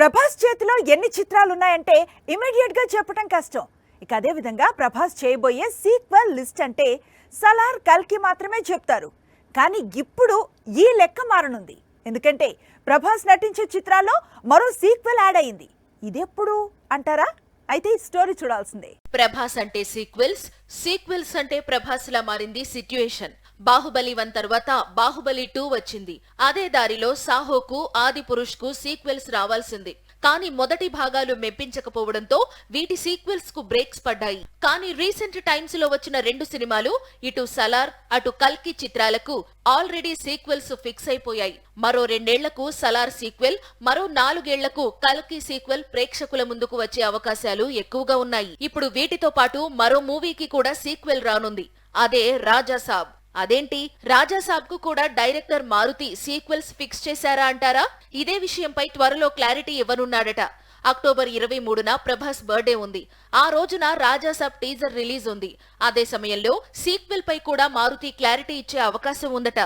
ప్రభాస్ చేతిలో ఎన్ని చిత్రాలు ఉన్నాయంటే ఇమీడియట్గా చెప్పడం కష్టం. ఇక అదే విధంగా ప్రభాస్ చేయబోయే సీక్వెల్ లిస్ట్ అంటే సలార్ కల్కి మాత్రమే చెప్తారు. కానీ ఇప్పుడు ఈ లెక్క మారనుంది. ఎందుకంటే ప్రభాస్ నటించే చిత్రాల్లో మరో సీక్వెల్ యాడ్ అయింది. ఇదెప్పుడు అంటారా? అయితే ఈ స్టోరీ చూడాల్సిందే. ప్రభాస్ అంటే సీక్వెల్స్ సీక్వెల్స్ అంటే ప్రభాస్ లా మారింది సిట్యుయేషన్ బాహుబలి వన్ తర్వాత బాహుబలి టూ వచ్చింది. అదే దారిలో సాహోకు ఆది పురుష్కు సీక్వెల్స్ రావాల్సింది. కానీ మొదటి భాగాలు మెప్పించకపోవడంతో వీటి సీక్వెల్స్కు బ్రేక్స్ పడ్డాయి. కానీ రీసెంట్ టైమ్స్లో వచ్చిన రెండు సినిమాలు ఇటు సలార్ అటు కల్కి చిత్రాలకు ఆల్రెడీ సీక్వెల్స్ ఫిక్స్ అయిపోయాయి. మరో రెండేళ్ళకు సలార్ సీక్వెల్ మరో నాలుగేళ్ళకు కల్కి సీక్వెల్ ప్రేక్షకుల ముందుకు వచ్చే అవకాశాలు ఎక్కువగా ఉన్నాయి. ఇప్పుడు వీటితో పాటు మరో మూవీకి కూడా సీక్వెల్ రానుంది. అదే రాజాసాబ్ అదేంటి? రాజాసాబ్కు కూడా డైరెక్టర్ మారుతి సీక్వెల్స్ ఫిక్స్ చేశారా అంటారా? ఇదే విషయంపై త్వరలో క్లారిటీ ఇవ్వనున్నాడట. అక్టోబర్ ఇరవై మూడున ప్రభాస్ బర్త్డే ఉంది. ఆ రోజున రాజాసాబ్ టీజర్ రిలీజ్ ఉంది. అదే సమయంలో సీక్వెల్ పై కూడా మారుతి క్లారిటీ ఇచ్చే అవకాశం ఉందట.